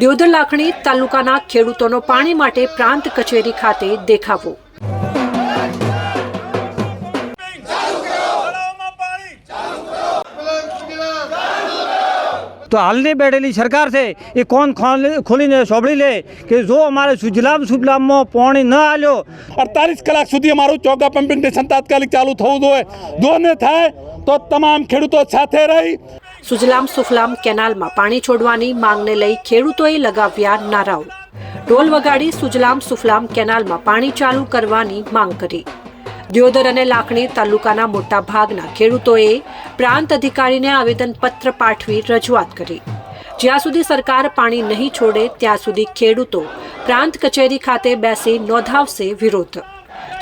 દિયોદર લાખણી તાલુકાના ખેડૂતોનો પાણી માટે પ્રાંત કચેરી ખાતે દેખાવો. તો હાલની બેઠેલી સરકાર છે, એ કોણ ખોલી- ખોલીને સોંભળી લે કે જો અમારે સુજલામ સુજલામમાં પાણી ન આવ્યો અડતાલીસ કલાક સુધી અમારું ચોગા પમ્પિંગ સ્ટેશન તાત્કાલિક ચાલુ થવું જોઈએ. જો ને થાય, તો તમામ ખેડૂતો સાથે રહી સુજલામ સુફલામ કેનાલમાં પાણી છોડવાની માંગને લઈ ખેડૂતોએ લગાવ્યા નારાઓ. ઢોલ વગાડી સુજલામ સુફલામ કેનાલમાં પાણી ચાલુ કરવાની માંગ કરી. દિયોદર અને લાખણી તાલુકાના મોટા ભાગના ખેડૂતોએ પ્રાંત અધિકારીને આવેદનપત્ર પાઠવી રજૂઆત કરી. જ્યાં સુધી સરકાર પાણી નહીં છોડે, ત્યાં સુધી ખેડૂતો પ્રાંત કચેરી ખાતે બેસી નોંધાવશે વિરોધ.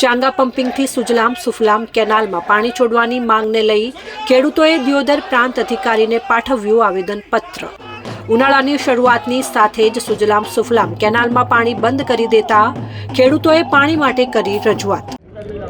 ચાંગા પમ્પિંગથી સુજલામ સુફલામ કેનાલમાં પાણી છોડવાની માંગને લઈ ખેડૂતોએ દિયોદર પ્રાંત અધિકારીને પાઠવ્યું આવેદનપત્ર. ઉનાળાની શરૂઆતની સાથે જ સુજલામ સુફલામ કેનાલમાં પાણી બંધ કરી દેતા ખેડૂતોએ પાણી માટે કરી રજૂઆત.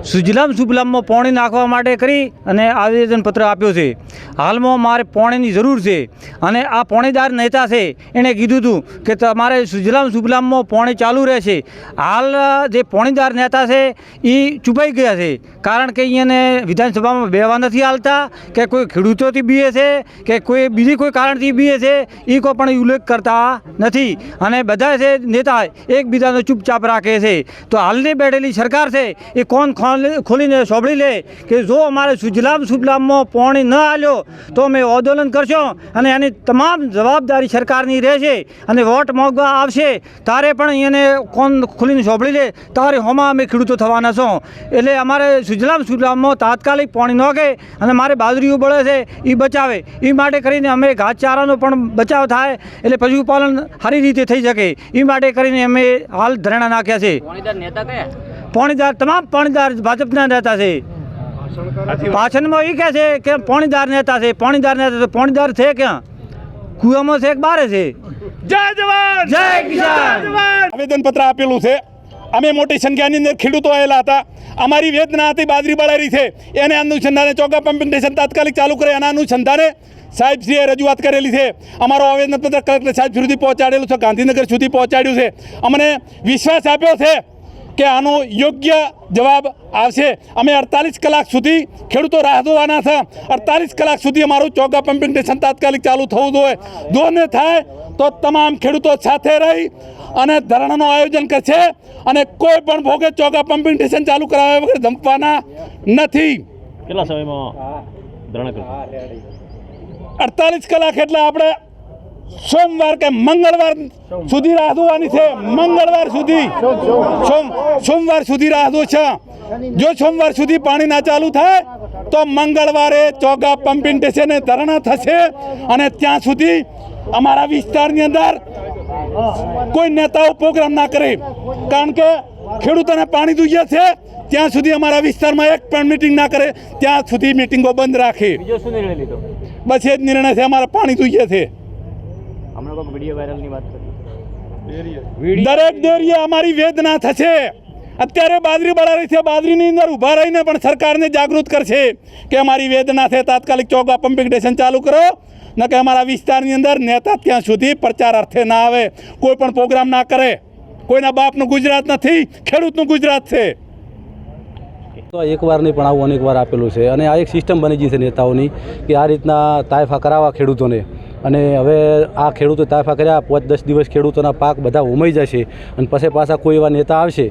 સુજલામ સુફલામમાં પાણી નાખવા માટે કરી અને આવેદનપત્ર આપ્યો છે. હાલમાં મારે પાણીની જરૂર છે અને આ પાણીદાર નેતા છે એણે કીધું હતું કે તમારે સુજલામ સુફલામમાં પાણી ચાલુ રહેશે. હાલ જે પાણીદાર નેતા છે એ ચૂપાઈ ગયા છે. કારણ કે અહીંયાને વિધાનસભામાં બેવા નથી હાલતા, કે કોઈ ખેડૂતોથી બીએ છે, કે કોઈ બીજી કોઈ કારણથી બીએ છે એ કોઈ પણ ઉલ્લેખ કરતા નથી. અને બધા છે નેતા એકબીજાનો ચૂપચાપ રાખે છે. તો હાલની બેઠેલી સરકાર છે એ કોણ ખોલી- ખોલીને સોંભળી લે કે જો અમારે સુજલામ સુજલામમાં પાણી ન આવ્યો તો અમે આંદોલન કરશો અને એની તમામ જવાબદારી સરકારની રહેશે અને વોટ મોગવા આવશે. તારે પણ એને કોણ ખોલીને સોંભળી લે. તારે હોમાં અમે ખેડૂતો થવાના છો. એટલે અમારે સુજલામ સુજલામમાં તાત્કાલિક પાણી નોખે અને મારે બાજરીઓ બળે છે એ બચાવે. એ માટે કરીને અમે ઘાસચારાનો પણ બચાવ થાય એટલે પશુપાલન સારી રીતે થઈ શકે. એ માટે કરીને અમે હાલ ધરણા નાખ્યા છે. નેતા કયા? પાણીદાર તમામ પોણીદાર ભાજપના નેતા છે. પાછળમાં એ કહે છે કે પોણીદાર નેતા છે પોણીદાર નેતા છે પોણીદાર છે ક્યાં? કુવામાં છે કે બારે છે? જય જવાન! જય કિસાન! આવેદનપત્ર આપેલું છે. અમે મોટી સંખ્યાની અંદર ખેડૂતો આવેલા હતા. અમારી વેદના હતી બાજરી બળારી છે. એને અનુસંધાને ચોગા સ્ટેશન તાત્કાલિક ચાલુ કરે એના અનુસંધાને સાહેબશ્રીએ રજૂઆત કરેલી છે. અમારો આવેદનપત્ર કલેક્ટર સાહેબ સુધી પહોંચાડેલું છે ગાંધીનગર સુધી પહોંચાડ્યું છે. અમને વિશ્વાસ આપ્યો છે કે આનો યોગ્ય જવાબ આવશે. અમે અડતાલીસ કલાક સુધી ખેડૂતો રાહ જોવાના છે. અડતાલીસ કલાક સુધી અમારું ચોગા પમ્પિંગ સ્ટેશન તાત્કાલિક ચાલુ થવું જોઈએ. જો ન થાય તો તમામ ખેડૂતો સાથે રહી અને ધરણાનું આયોજન કરશે અને કોઈ પણ ભોગે ચોગા પમ્પિંગ સ્ટેશન ચાલુ કરાવ્યા વગર ધમકવાના નથી. કેટલા સમયમાં ધરણા અડતાલીસ કલાક એટલે આપણે સોમવાર કે મંગળવાર સુધી રાહ જોવાની છે મંગળવાર સુધી. સોમ સોમવાર સુધી રાહ જો છે. જો સોમવાર સુધી પાણી ના ચાલુ થાય તો મંગળવારે ચોગા પમ્પિંગ સ્ટેશને ધરણા થશે અને ત્યાં સુધી અમારા વિસ્તારની અંદર કોઈ નેતાઓ પ્રોગ્રામ ના કરે. કારણ કે ખેડૂતોને પાણી જોઈએ છે ત્યાં સુધી અમારા વિસ્તારમાં એક પણ મિટિંગ ના કરે. ત્યાં સુધી મિટિંગો બંધ રાખે. બસ એ જ નિર્ણય છે અમારે પાણી જોઈએ છે. કોઈ વીડિયો વાયરલની વાત કરી. દરેક દેરીએ અમારી વેદના થશે. અત્યારે બાદરી બળારી છે બાજરીની અંદર ઊભા રહીને પણ સરકારને જાગૃત કરશે કે અમારી વેદના છે તાત્કાલિક ચોગા પમ્પિંગ સ્ટેશન ચાલુ કરો. ન કે અમારા વિસ્તારની અંદર નેતા ત્યાં સુધી પ્રચાર અર્થે ના આવે. કોઈ પણ પ્રોગ્રામ ના કરે. કોઈના બાપનું ગુજરાત નથી ખેડૂતનું ગુજરાત છે. તો એકવાર નહીં પણ આવું અનેક વાર આપેલું છે. અને આ એક સિસ્ટમ બની ગઈ છે નેતાઓની કે આ રીતના તાયફા કરાવવા ખેડૂતોને. અને હવે આ ખેડૂતો તાયફા કર્યા, પાંચ દસ દિવસ ખેડૂતોના પાક બધા ઉમાઈ જશે અને પછી પાછા કોઈ એવા નેતા આવશે,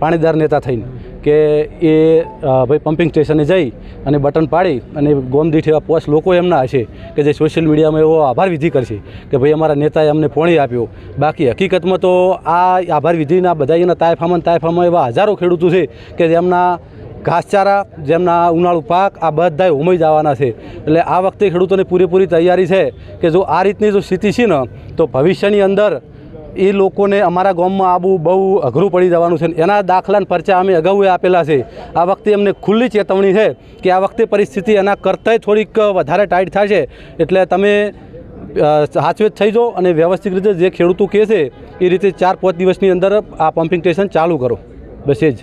પાણીદાર નેતા થઈને, કે એ ભાઈ પમ્પિંગ સ્ટેશને જઈ અને બટન પાડી અને ગોમદીઠ એવા પોસ્ટ લોકો એમના હશે કે જે સોશિયલ મીડિયામાં એવો આભાર વિધિ કરશે કે ભાઈ અમારા નેતાએ અમને પોણી આપ્યો. બાકી હકીકતમાં તો આ આભાર વિધિના બધા એના તાયફામાં તાયફામાં એવા હજારો ખેડૂતો છે કે જેમના ઘાસચારા, જેમના ઉનાળુ પાક, આ બધાય ઉમઈ જવાના છે. એટલે આ વખતે ખેડૂતોને પૂરેપૂરી તૈયારી છે કે જો આ રીતની જો સ્થિતિ છે ને, તો ભવિષ્યની અંદર એ લોકોને અમારા ગામમાં આવવું બહુ અઘરું પડી જવાનું છે એના દાખલાને પરચા અમે અગાઉ આપેલા છે. આ વખતે અમને ખુલ્લી ચેતવણી છે કે આ વખતે પરિસ્થિતિ એના કરતાંય થોડીક વધારે ટાઈટ થશે. એટલે તમે સાચવેત થઈ જાઓ અને વ્યવસ્થિત રીતે જે ખેડૂતો કહે છે, એ રીતે ચાર પાંચ દિવસની અંદર આ પમ્પિંગ સ્ટેશન ચાલુ કરો. બસ એ જ.